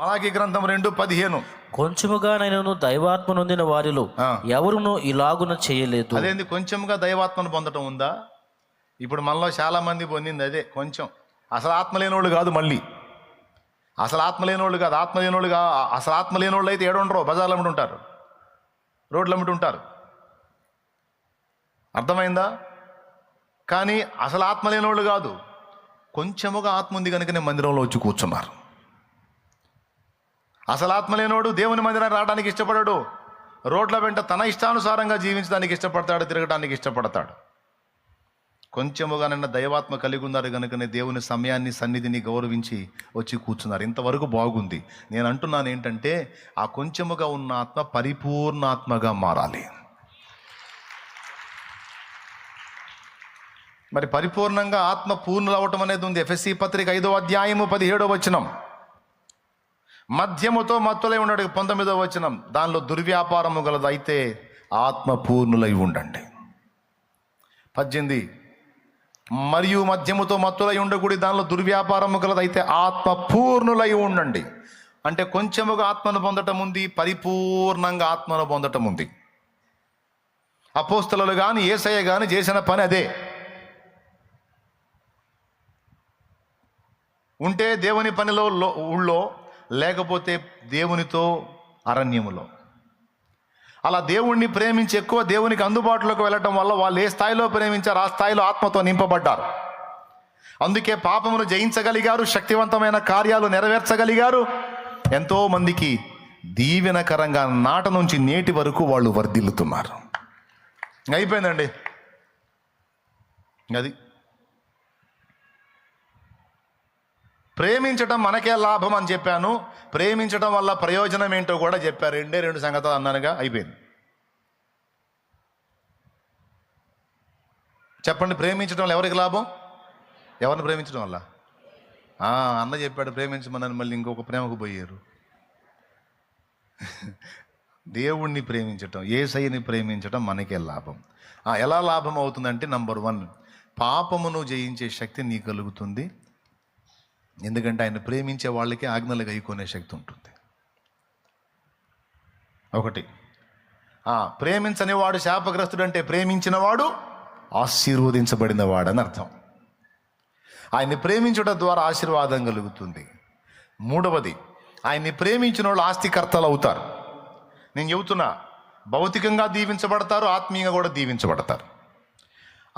మలాకి గ్రంథం రెండు పదిహేను. కొంచెముగా నేను దైవాత్మ నొందిన వారిలో. ఎవరును ఇలాగున చేయలేదు. అదేంది? కొంచెంగా దైవాత్మను పొందటం ఉందా? ఇప్పుడు మనలో చాలా మంది పొందింది అదే కొంచెం. అసలు ఆత్మ లేనోళ్ళు కాదు మళ్ళీ. అసలు ఆత్మ లేనోళ్ళు కాదు ఆత్మ లేనోళ్ళు కా అసలు ఆత్మ లేనోళ్ళు అయితే ఏడుండరు? బజార్లు అమ్ముడు ఉంటారు రోడ్లు అమ్ముడు ఉంటారు అర్థమైందా? కానీ అసలు ఆత్మ లేనోళ్ళు కాదు. కొంచెముగా ఆత్మ ఉంది కనుకనే మందిరంలో వచ్చి కూర్చున్నారు. అసలు ఆత్మ లేనోడు దేవుని మందిరం రావడానికి ఇష్టపడడు. రోడ్ల వెంట తన ఇష్టానుసారంగా జీవించడానికి ఇష్టపడతాడు తిరగడానికి ఇష్టపడతాడు. కొంచెముగా దైవాత్మ కలిగి ఉన్నారు కనుకనే దేవుని సమయాన్ని సన్నిధిని గౌరవించి వచ్చి కూర్చున్నారు. ఇంతవరకు బాగుంది. నేను అంటున్నాను ఏంటంటే ఆ కొంచెముగా ఉన్న ఆత్మ పరిపూర్ణాత్మగా మారాలి. మరి పరిపూర్ణంగా ఆత్మ పూర్ణులు అవటం అనేది ఉంది. ఎఫ్ఎస్సి పత్రిక ఐదో అధ్యాయము పదిహేడో వచనం. మద్యముతో మత్తులై ఉండడు పంతొమ్మిదో వచనం. దానిలో దుర్వ్యాపారము గలదు అయితే ఉండండి. పద్దెనిమిది. మరియు మద్యముతో మత్తులై ఉండకూడి దానిలో దుర్వ్యాపారము గలదు అయితే ఉండండి. అంటే కొంచెముగా ఆత్మను పొందటం ఉంది పరిపూర్ణంగా ఆత్మను పొందటం ఉంది. అపోస్తలు కానీ ఏసయ్య కానీ చేసిన పని అదే. ఉంటే దేవుని పనిలో ఊళ్ళో లేకపోతే దేవునితో అరణ్యములో. అలా దేవుణ్ణి ప్రేమించి ఎక్కువ దేవునికి అందుబాటులోకి వెళ్ళటం వల్ల వాళ్ళు ఏ స్థాయిలో ప్రేమించారు ఆ స్థాయిలో ఆత్మతో నింపబడ్డారు. అందుకే పాపమును జయించగలిగారు శక్తివంతమైన కార్యాలు నెరవేర్చగలిగారు. ఎంతో మందికి దీవెనకరంగా నాట నుంచి నేటి వరకు వాళ్ళు వర్ధిల్లుతున్నారు. అయిపోయిందండి. అది ప్రేమించటం మనకే లాభం అని చెప్పాను. ప్రేమించటం వల్ల ప్రయోజనం ఏంటో కూడా చెప్పారు. రెండే రెండు సంగతులు అన్నానుగా అయిపోయింది. చెప్పండి ప్రేమించడం వల్ల ఎవరికి లాభం? ఎవరిని ప్రేమించడం వల్ల? అన్న చెప్పాడు ప్రేమించమని మళ్ళీ ఇంకొక ప్రేమకు పోయారు. దేవుణ్ణి ప్రేమించటం ఏసైని ప్రేమించటం మనకే లాభం. ఎలా లాభం అవుతుందంటే నంబర్ వన్ పాపమును జయించే శక్తి నీకు కలుగుతుంది. ఎందుకంటే ఆయన ప్రేమించే వాళ్ళకి ఆజ్ఞలు గైకొనే శక్తి ఉంటుంది. ఒకటి ప్రేమించనివాడు ప్రేమించని వాడు శాపగ్రస్తుడు అంటే ప్రేమించిన వాడు అర్థం. ఆయన్ని ప్రేమించడం ద్వారా ఆశీర్వాదం కలుగుతుంది. మూడవది ఆయన్ని ప్రేమించిన వాళ్ళు ఆస్తికర్తలు అవుతారు నేను చెబుతున్నా భౌతికంగా దీవించబడతారు ఆత్మీయంగా కూడా దీవించబడతారు.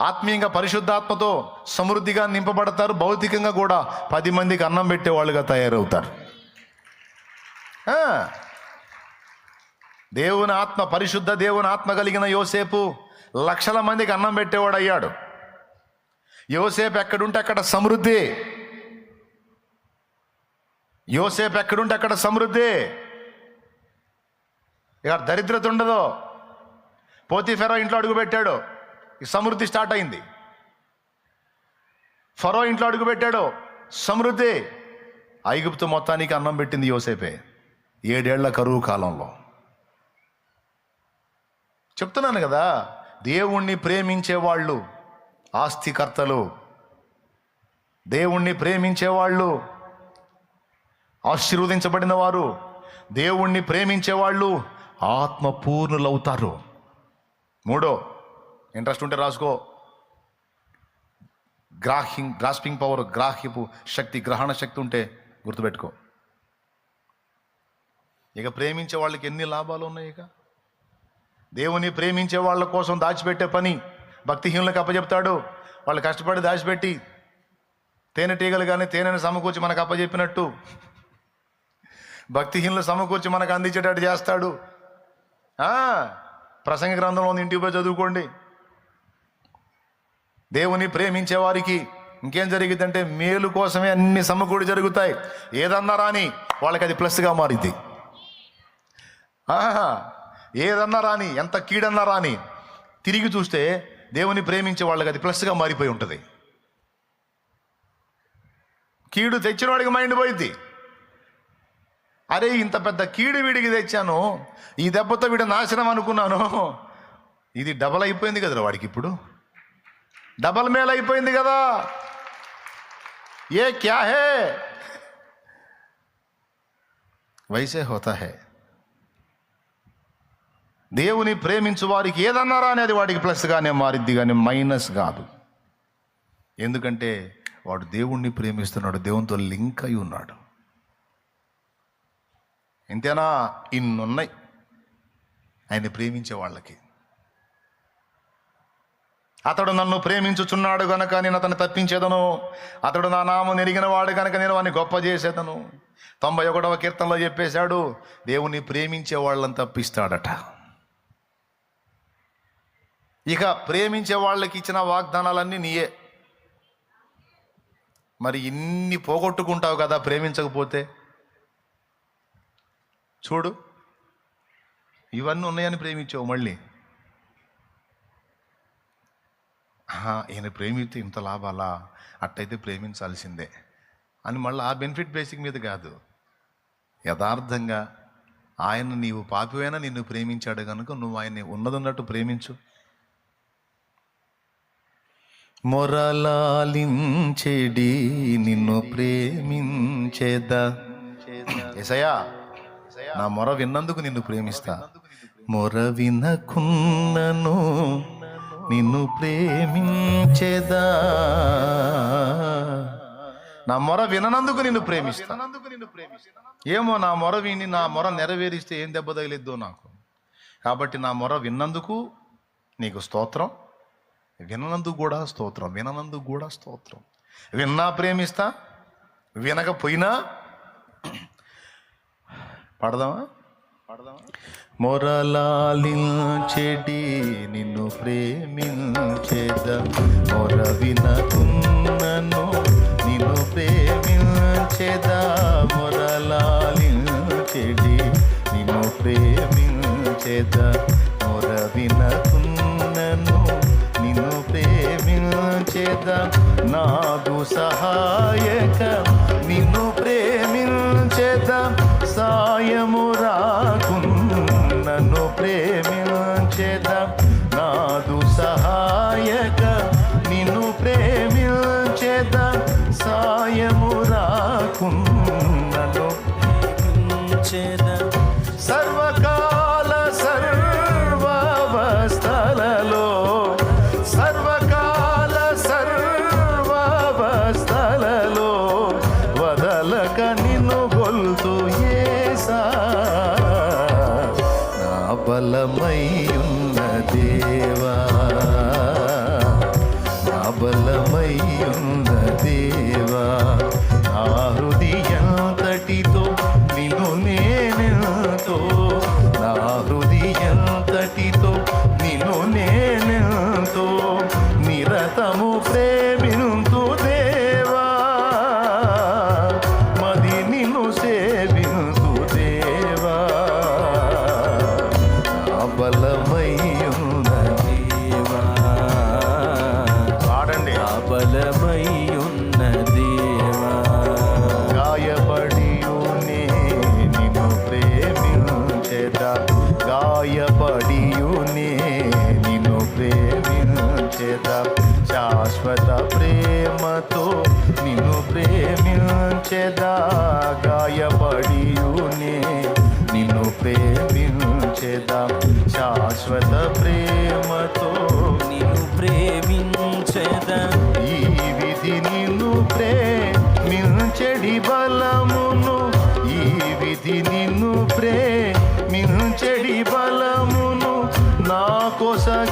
ఆత్మీయంగా పరిశుద్ధాత్మతో సమృద్ధిగా నింపబడతారు. భౌతికంగా కూడా పది మందికి అన్నం పెట్టే వాళ్ళుగా తయారవుతారు దేవుని ఆత్మ పరిశుద్ధ దేవుని ఆత్మ కలిగిన యోసేపు లక్షల మందికి అన్నం పెట్టేవాడు అయ్యాడు యోసేపు ఎక్కడుంటే అక్కడ సమృద్ధి. యోసేపు ఎక్కడుంటే అక్కడ సమృద్ధి. ఇక దరిద్రత ఉండదు. పోతీ ఫెరో ఇంట్లో అడుగుపెట్టాడు. ఈ సమృద్ధి స్టార్ట్ అయింది. ఫరో ఇంట్లో అడుగుపెట్టాడో సమృద్ధి ఐగుప్తు మొత్తానికి అన్నం పెట్టింది యోసేపే ఏడేళ్ళ కరువు కాలంలో. చెప్తున్నాను కదా దేవుణ్ణి ప్రేమించే వాళ్ళు ఆస్తికర్తలు దేవుణ్ణి ప్రేమించే వాళ్ళు ఆశీర్వదించబడిన వారు దేవుణ్ణి ప్రేమించే వాళ్ళు ఆత్మపూర్ణులవుతారు. మూడో ఇంట్రెస్ట్ ఉంటే రాసుకో. గ్రాహింగ్ గ్రాస్పింగ్ పవర్ గ్రాహ్యపు శక్తి గ్రహణ శక్తి ఉంటే గుర్తుపెట్టుకో. ఇక ప్రేమించే వాళ్ళకి ఎన్ని లాభాలు ఉన్నాయి ఇక? దేవుని ప్రేమించే వాళ్ళ కోసం దాచిపెట్టే పని భక్తిహీనులకు అప్పచెప్తాడు వాళ్ళు కష్టపడి దాచిపెట్టి తేనెటీగలు కానీ తేనెను సమకూర్చి మనకు అప్పచెప్పినట్టు భక్తిహీనులు సమకూర్చి మనకు అందించేటట్టు చేస్తాడు. ప్రసంగ గ్రంథంలో ఉంది, ఇంటికి పోయి చదువుకోండి. దేవుని ప్రేమించే వారికి ఇంకేం జరిగిద్దంటే మేలు కోసమే అన్ని సమకూడి జరుగుతాయి. ఏదన్నా రాని వాళ్ళకి అది ప్లస్గా మారిద్ది. ఆహా, ఏదన్నా రాని ఎంత కీడన్నా రాని తిరిగి చూస్తే దేవుని ప్రేమించే వాళ్ళకి అది ప్లస్గా మారిపోయి ఉంటుంది. కీడు తెచ్చిన వాడికి మైండ్ పోయింది అరే ఇంత పెద్ద కీడు వీడికి తెచ్చాను ఈ దెబ్బతో వీడు నాశనం అనుకున్నాను. ఇది డబల్ అయిపోయింది కదరా వాడికి ఇప్పుడు. డబల్ మేల్ అయిపోయింది కదా. ఏ క్యా హే? వైసే హోతా హే. దేవుని ప్రేమించు వారికి ఏదన్నారా అనేది వాడికి ప్లస్గానే మారిద్ది కానీ మైనస్ కాదు. ఎందుకంటే వాడు దేవుణ్ణి ప్రేమిస్తున్నాడు దేవునితో లింక్ అయి ఉన్నాడు. ఇంతేనా? ఇన్నున్నాయి. ఆయన ప్రేమించే వాళ్ళకి. అతడు నన్ను ప్రేమించుచున్నాడు గనక నేను అతన్ని తప్పించేదను. అతడు నా నామం ఎరిగిన వాడు గనక నేను వాడిని గొప్ప చేసేదను. తొంభై ఒకటవ కీర్తనలో చెప్పేశాడు దేవుని ప్రేమించే వాళ్ళని తప్పిస్తాడట. ఇక ప్రేమించే వాళ్ళకి ఇచ్చిన వాగ్దానాలన్నీ నీయే. మరి ఇన్ని పోగొట్టుకుంటావు కదా ప్రేమించకపోతే? చూడు ఇవన్నీ ఉన్నాయని ప్రేమించావు మళ్ళీ ఆహా, ఈయన ప్రేమిస్తే ఇంత లాభాలా? అట్టయితే ప్రేమించాల్సిందే. అని మళ్ళీ ఆ బెనిఫిట్ బేసిక్ మీద కాదు. యథార్థంగా ఆయన నీవు పాపివైనా నిన్ను ప్రేమించాడు కనుక నువ్వు ఆయన్ని ఉన్నదన్నట్టు ప్రేమించు. మొరలాలించెడి నిన్ను ప్రేమించేదా. ఎసయా నా మొర విన్నందుకు నిన్ను ప్రేమిస్తా. మొర వినకున్నను నిన్ను ప్రేమించేదా? నా మొర విననందుకు నిన్ను ప్రేమిస్తా. ఏమో నా మొర విని నా మొర నెరవేరిస్తే ఏం దెబ్బ తగిలిద్దో నాకు. కాబట్టి నా మొర విన్నందుకు నీకు స్తోత్రం. విననందుకు కూడా స్తోత్రం విననందుకు కూడా స్తోత్రం. విన్నా ప్రేమిస్తా వినకపోయినా పడదామా? పడదామా మొరలాలించెడి నిన్ను ప్రేమించేద? మొర వినకున్నను నిన్ను ప్రేమించేద? మొరలాలించెడి నిన్ను ప్రేమించేద? మొర వినకున్నను నిన్ను ప్రేమించేద? నాకు సహాయకం day. నా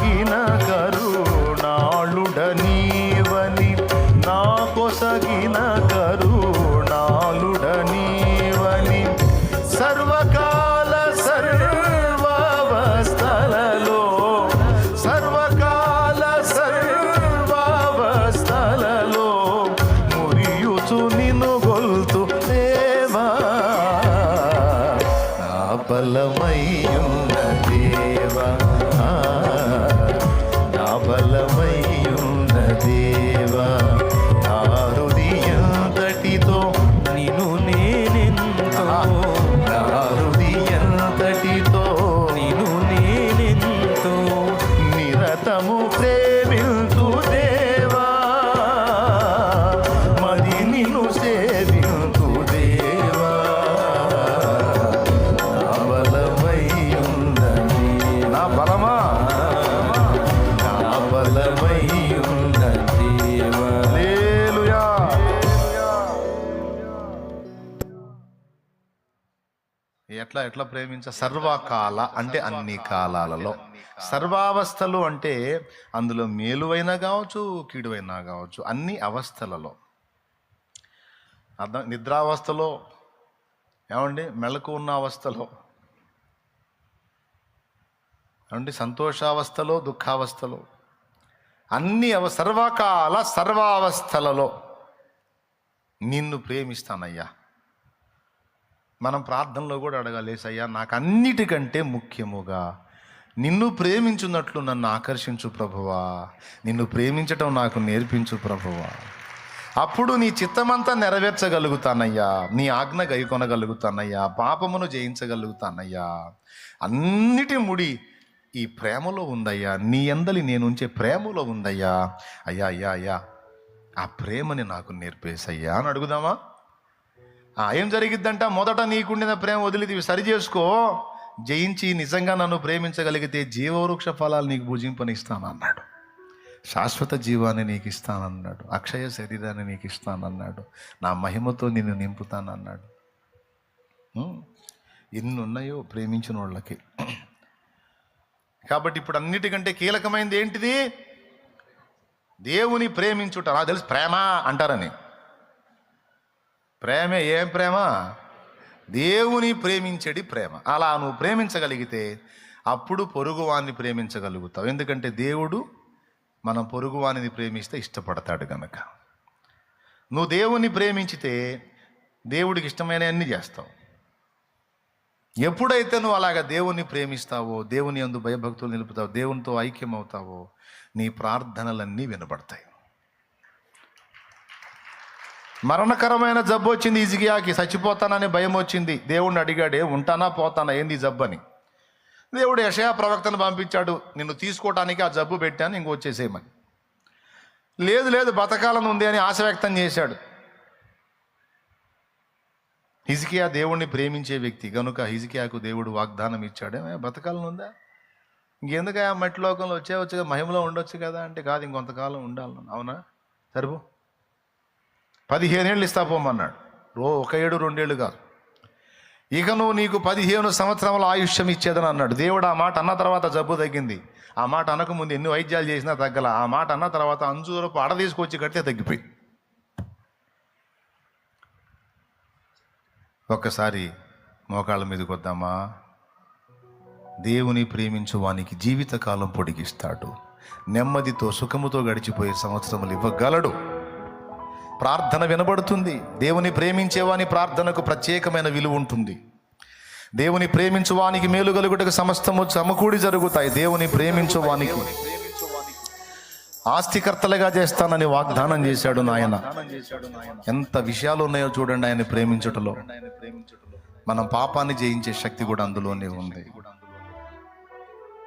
ఎట్లా ఎట్లా ప్రేమించ? సర్వకాల అంటే అన్ని కాలాలలో. సర్వావస్థలు అంటే అందులో మేలువైనా కావచ్చు కీడువైనా కావచ్చు అన్ని అవస్థలలో. అర్థం నిద్రావస్థలో ఏమండి? మెలకు ఉన్న అవస్థలో. ఏమండి? సంతోషావస్థలో దుఃఖావస్థలో. అన్ని అవ సర్వకాల సర్వావస్థలలో నిన్ను ప్రేమిస్తానయ్యా. మనం ప్రార్థనలో కూడా అడగాలి అయ్యా నాకు అన్నిటికంటే ముఖ్యముగా నిన్ను ప్రేమించున్నట్లు నన్ను ఆకర్షించు ప్రభువా. నిన్ను ప్రేమించటం నాకు నేర్పించు ప్రభువా. అప్పుడు నీ చిత్తమంతా నెరవేర్చగలుగుతానయ్యా. నీ ఆజ్ఞ గైకొనగలుగుతానయ్యా. పాపమును జయించగలుగుతానయ్యా. అన్నిటి ముడి ఈ ప్రేమలో ఉందయ్యా. నీ అందలి నేను ఉంచే ప్రేమలో ఉందయ్యా. అయ్యా అయ్యా అయ్యా ఆ ప్రేమని నాకు నేర్పేసయ్యా అని అడుగుదామా? ఏం జరిగిద్దంట? మొదట నీకుండిన ప్రేమ వదిలిది ఇవి సరి చేసుకో. జయించి నిజంగా నన్ను ప్రేమించగలిగితే జీవవృక్ష ఫలాలు నీకు భుజింపనిస్తాను అన్నాడు. శాశ్వత జీవాన్ని నీకు ఇస్తానన్నాడు. అక్షయ శరీరాన్ని నీకు ఇస్తానన్నాడు. నా మహిమతో నిన్ను నింపుతానన్నాడు. ఎన్ని ఉన్నాయో ప్రేమించిన వాళ్ళకి కాబట్టి ఇప్పుడు అన్నిటికంటే కీలకమైనది ఏంటిది? దేవుని ప్రేమించుట. నాకు తెలుసు ప్రేమ అంటారని. ప్రేమే ఏం ప్రేమ? దేవుని ప్రేమించడి ప్రేమ. అలా నువ్వు ప్రేమించగలిగితే అప్పుడు పొరుగువాన్ని ప్రేమించగలుగుతావు. ఎందుకంటే దేవుడు మనం పొరుగువానిని ప్రేమిస్తే ఇష్టపడతాడు గనక. నువ్వు దేవుణ్ణి ప్రేమించితే దేవుడికి ఇష్టమైన అన్ని చేస్తావు. ఎప్పుడైతే నువ్వు అలాగ దేవుణ్ణి ప్రేమిస్తావో దేవుని అందు భయభక్తులు నిలుపుతావు దేవునితో ఐక్యం అవుతావో నీ ప్రార్థనలన్నీ వినబడతాయి. మరణకరమైన జబ్బు వచ్చింది ఇజిగియాకి చచ్చిపోతానని భయం వచ్చింది. దేవుణ్ణి అడిగాడే ఉంటానా? పోతానా? ఏంది జబ్బు అని. దేవుడు యషయా ప్రవక్తను పంపించాడు నిన్ను తీసుకోవటానికి ఆ జబ్బు పెట్టాను ఇంకో వచ్చేసేయమని లేదు లేదు బతకాలను ఉంది అని ఆశ వ్యక్తం చేశాడు. హిజికియా దేవుణ్ణి ప్రేమించే వ్యక్తి. కనుక హిజికియాకు దేవుడు వాగ్దానం ఇచ్చాడు. "ఏ, బతకాలను ఉందా? ఇంకెందుకు ఆ మట్టి లోకంలో వచ్చేవచ్చు కదా మహిమలో ఉండొచ్చు కదా అంటే కాదు ఇంకొంతకాలం ఉండాలను అవునా? సరిపో. పదిహేనేళ్ళు ఇస్తా పోమన్నాడు. రో ఒక ఏడు రెండేళ్ళు కాదు. ఇక నువ్వు నీకు పదిహేను సంవత్సరముల ఆయుష్యం ఇచ్చేదని అన్నాడు. దేవుడు ఆ మాట అన్న తర్వాత జబ్బు తగ్గింది. ఆ మాట అనకముందు ఎన్ని వైద్యాలు చేసినా తగ్గల. ఆ మాట అన్న తర్వాత అంజూరపు అడ తీసుకొచ్చి కడితే తగ్గిపోయి. ఒక్కసారి మోకాళ్ళ మీదకి వద్దామా? దేవుని ప్రేమించు వానికి జీవితకాలం పొడిగిస్తాడు. నెమ్మదితో సుఖముతో గడిచిపోయే సంవత్సరములు ఇవ్వగలడు. ప్రార్థన వినబడుతుంది. దేవుని ప్రేమించేవాని ప్రార్థనకు ప్రత్యేకమైన విలువ ఉంటుంది. దేవుని ప్రేమించువానికి మేలు కలుగుటకు సమస్తము సమకూడి జరుగుతాయి. దేవుని ప్రేమించువానికి ఆస్తికర్తలుగా చేస్తానని వాగ్దానం చేశాడు నాయన. ఎంత విషయాలు ఉన్నాయో చూడండి ఆయన ప్రేమించుటలో. మనం పాపాన్ని జయించే శక్తి కూడా అందులోనే ఉంది.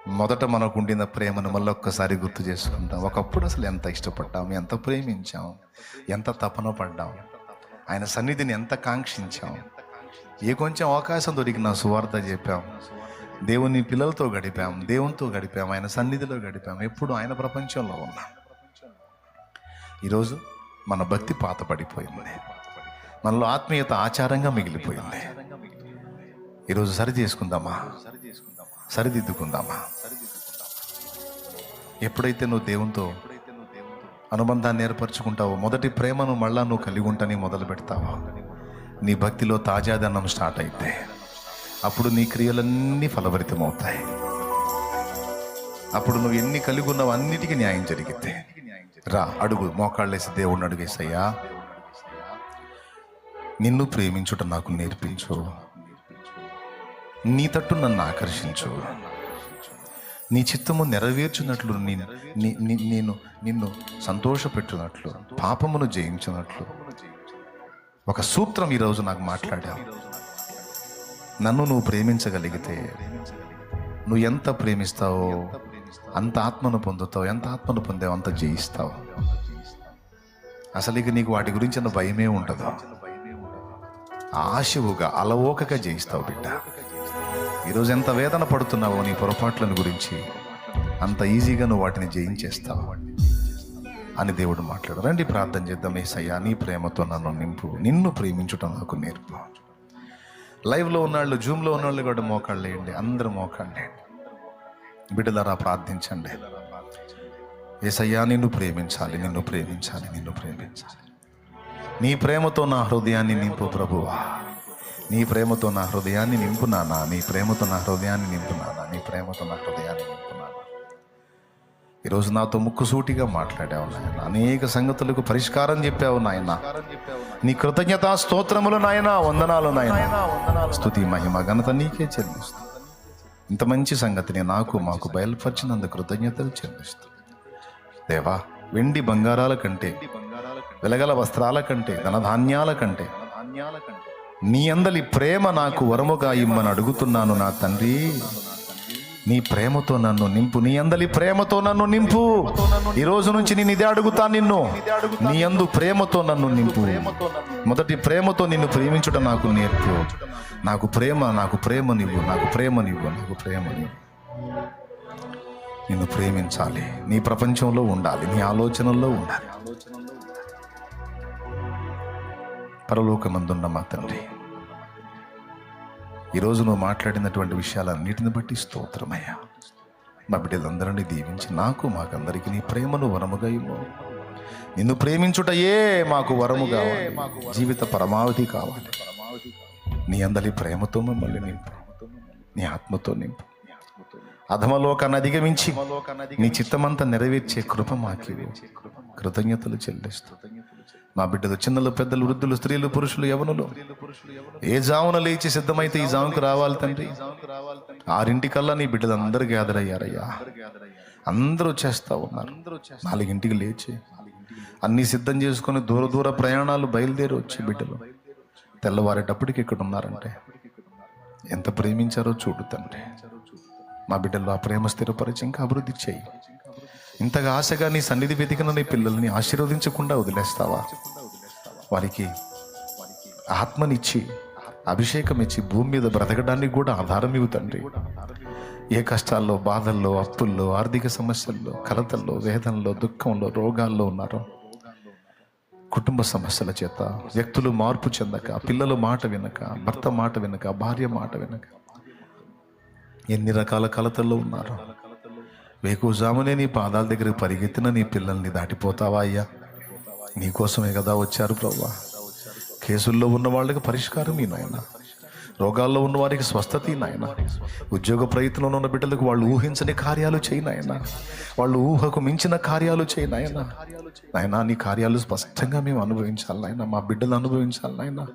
మొదట మనకు ఉండిన ప్రేమను మళ్ళీ ఒక్కసారి గుర్తు చేసుకుంటాం. ఒకప్పుడు అసలు ఎంత ఇష్టపడ్డాం ఎంత ప్రేమించాం ఎంత తపన పడ్డాం ఆయన సన్నిధిని ఎంత కాంక్షించాం ఏ కొంచెం అవకాశం దొరికిన సువార్త చెప్పాం. దేవుని పిల్లలతో గడిపాం దేవునితో గడిపాం ఆయన సన్నిధిలో గడిపాం. ఎప్పుడు ఆయన ప్రపంచంలో ఉన్నాం. ఈరోజు మన భక్తి పాత పడిపోయింది మనలో ఆత్మీయత ఆచారంగా మిగిలిపోయింది. ఈరోజు సరి చేసుకుందామా? సరి చేసుకుందాం సరిదిద్దుకుందామా? ఎప్పుడైతే నువ్వు దేవునితో అనుబంధాన్ని ఏర్పరచుకుంటావో మొదటి ప్రేమను మళ్ళా నువ్వు కలిగి ఉంటాని మొదలు పెడతావా? నీ భక్తిలో తాజాదనం స్టార్ట్ అయితే అప్పుడు నీ క్రియలన్నీ ఫలభరితమవుతాయి. అప్పుడు నువ్వు ఎన్ని కలిగి ఉన్నావు అన్నిటికీ న్యాయం జరిగితే రా అడుగు మోకాళ్ళేసి దేవుణ్ణి అడిగేసయ్యా. నిన్ను ప్రేమించుట నాకు నేర్పించు. నీ తట్టు నన్ను ఆకర్షించు. నీ చిత్తము నెరవేర్చున్నట్లు నేను నిన్ను సంతోషపెట్టునట్లు పాపమును జయించినట్లు. ఒక సూత్రం ఈరోజు నాకు మాట్లాడావు. నన్ను నువ్వు ప్రేమించగలిగితే నువ్వు ఎంత ప్రేమిస్తావో అంత ఆత్మను పొందుతావు ఎంత ఆత్మను పొందావు అంత జయిస్తావు. అసలు ఇక నీకు వాటి గురించిన భయమే ఉండదు. ఆశవుగా అలవోకగా జయిస్తావు బిడ్డ. ఈరోజు ఎంత వేదన పడుతున్నావో నీ పొరపాట్లను గురించి అంత ఈజీగా నువ్వు వాటిని జయించేస్తావు అని దేవుడు మాట్లాడు. రండి ప్రార్థన చేద్దాం. ఏసయ్యా నీ ప్రేమతో నన్ను నింపు నిన్ను ప్రేమించుట నాకు నేర్పు. లైవ్లో ఉన్నాళ్ళు జూమ్లో ఉన్నాళ్ళు కూడా మోకాళ్ళు వేయండి అందరూ మోకాళ్ళు వేయండి బిడ్డలారా ప్రార్థించండి. ఏసయ్యా నిన్ను ప్రేమించాలి నిన్ను ప్రేమించాలి నిన్ను ప్రేమించాలి. నీ ప్రేమతో నా హృదయాన్ని నింపు ప్రభువా. నీ ప్రేమతో నా హృదయాన్ని నింపు నానా నీ ప్రేమతో నా హృదయాన్ని నింపు నానా నీ ప్రేమతో నా హృదయాన్ని నింపునానా? ఈరోజు నాతో ముక్కుసూటిగా మాట్లాడావు నాయన. అనేక సంగతులకు పరిష్కారం చెప్పావు నాయన. నీ కృతజ్ఞత స్తోత్రములు నాయన వందనాలు నాయన. స్థుతి మహిమ ఘనత నీకే చెల్లిస్తూ. ఇంత మంచి సంగతిని నాకు మాకు బయలుపరిచినందు కృతజ్ఞతలు చెల్లిస్తూ. దేవా వెండి బంగారాల కంటే వెలగల వస్త్రాల కంటే ధనధాన్యాల కంటే నీ అందలి ప్రేమ నాకు వరముగా ఇమ్మని అడుగుతున్నాను నా తండ్రి. నీ ప్రేమతో నన్ను నింపు. నీ అందలి ప్రేమతో నన్ను నింపు. ఈ రోజు నుంచి నేను ఇదే అడుగుతా నిన్ను. నీ అందు ప్రేమతో నన్ను నింపు. మొదటి ప్రేమతో నిన్ను ప్రేమించుట నాకు నేర్పు. నాకు ప్రేమ నాకు ప్రేమ నివ్వు నాకు ప్రేమ నివ్వు నాకు ప్రేమ నివ్వు నిన్ను ప్రేమించాలి. నీ ప్రపంచంలో ఉండాలి. నీ ఆలోచనల్లో ఉండాలి. పరలోకమందున్న మా తండ్రి. ఈరోజు నువ్వు మాట్లాడినటువంటి విషయాలన్నిటిని బట్టి స్తోత్రమయ్యా. మా బిడ్డలందరినీ దీవించి నాకు మాకందరికి నీ ప్రేమను వరముగా ఇవ్వు. నిన్ను ప్రేమించుటయే మాకు వరము కావాలి. జీవిత పరమావధి కావాలి. నీ అందరి ప్రేమతో మమ్మల్ని నింపు. నీ ఆత్మతో నింపు. అధమలోకాన్ని అధిగమించి నీ చిత్తమంతా నెరవేర్చే కృప మాకి కృతజ్ఞతలు చెల్లిస్తూ మా బిడ్డలు చిన్నలు పెద్దలు వృద్ధులు స్త్రీలు పురుషులు యవనులు. ఏ జామున లేచి సిద్ధమైతే ఈ జాముకు రావాలి తండ్రి? ఆరింటికల్లా నీ బిడ్డలు అందరు గ్యాదర్ అయ్యారయ్యా. అందరూ చేస్తా ఉన్నారు. నాలుగింటికి లేచి అన్ని సిద్ధం చేసుకొని దూర దూర ప్రయాణాలు బయలుదేరి వచ్చి బిడ్డలు. తెల్లవారేటప్పటికి ఇక్కడ ఉన్నారంటే ఎంత ప్రేమించారో చూడు తండ్రి. మా బిడ్డలు ఆ ప్రేమ స్థిరపరిచి ఇంకా అభివృద్ధి చేయి. ఇంతగా ఆశగా నీ సన్నిధి వెతికిన నీ పిల్లల్ని ఆశీర్వదించకుండా వదిలేస్తావా? వారికి ఆత్మనిచ్చి అభిషేకం ఇచ్చి భూమి మీద బ్రతకడానికి కూడా ఆధారం ఇవ్వు తండ్రి. ఏ కష్టాల్లో బాధల్లో అప్పుల్లో ఆర్థిక సమస్యల్లో కలతల్లో వేదనలో దుఃఖంలో రోగాల్లో ఉన్నారో కుటుంబ సమస్యల చేత వ్యక్తులు మార్పు చెందక పిల్లల మాట వినక భర్త మాట వినక భార్య మాట వినక ఎన్ని రకాల కలతల్లో ఉన్నారు వేకుజామునే నీ పాదాల దగ్గరికి పరిగెత్తిన నీ పిల్లల్ని దాటిపోతావా అయ్యా? నీకోసమే కదా వచ్చారు ప్రభా కేసుల్లో ఉన్న వాళ్ళకి పరిష్కారం ఈ నాయన. రోగాల్లో ఉన్న వారికి స్వస్థత నాయన. ఉద్యోగ ప్రయత్నంలో ఉన్న బిడ్డలకు వాళ్ళు ఊహించని కార్యాలు చేయి నాయన. వాళ్ళు ఊహకు మించిన కార్యాలు చేయి నాయన. నాయన నీ కార్యాలు స్పష్టంగా మేము అనుభవించాలి నాయన. మా బిడ్డలు అనుభవించాలి నాయన.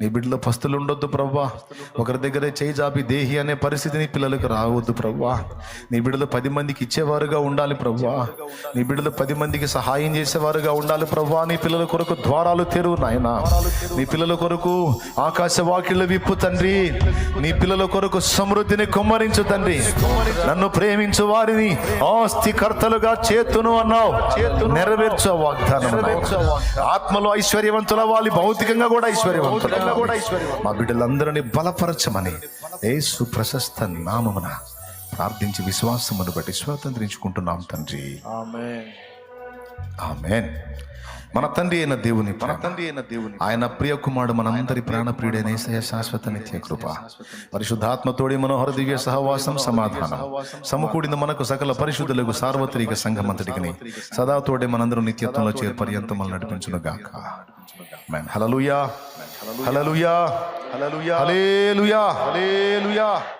నీ బిడ్డల పస్తులు ఉండొద్దు ప్రవ్వా. ఒకరి దగ్గరే చేయి జాపి దేహి అనే పరిస్థితి నీ పిల్లలకు రావద్దు ప్రవ్వా. నీ బిడ్డలు పది మందికి ఇచ్చేవారుగా ఉండాలి ప్రవ్వా. నీ బిడ్డలు పది మందికి సహాయం చేసేవారుగా ఉండాలి ప్రవ్వా. నీ పిల్లల కొరకు ద్వారాలు తెరువు నాయన. నీ పిల్లల కొరకు ఆకాశ వాకిళ్ళు విప్పు తండ్రి నీ పిల్లల కొరకు సమృద్ధిని కుమ్మరించు తండ్రి. నన్ను ప్రేమించు వారిని ఆస్తికర్తలుగా చేతును అన్నావు. నెరవేర్చు వాగ్దానం. ఆత్మలో ఐశ్వర్యవంతుల వాళ్ళు భౌతికంగా కూడా ఐశ్వర్యవంతులు మా బిడ్డలందరినీ బలపరచమని యేసు ప్రశస్త నామమున ప్రార్థించి విశ్వాసమును బట్టి స్వాతంత్రించుకుంటున్నాం తండ్రి. ఆమెన్. మన తండ్రి అయిన దేవుని మన తండ్రి అయిన దేవుని ఆయన ప్రియ కుమారుడు మనందరి ప్రాణ ప్రియుడైన యేసయ్య శాశ్వత నిత్య కృప. పరిశుద్ధాత్మతోడి మనోహర దివ్య సహవాసం సమాధానం. సమకూడిన మనకు సకల పరిశుద్ధులకు సార్వత్రిక సంఘమంతటికి సదా తోడే మనందరం నిత్యత్వంలో చేరు పర్యంతం మనం నడిపించును గాక. ఆమేన్. హల్లెలూయా హల్లెలూయా హల్లెలూయా హల్లెలూయా హల్లెలూయా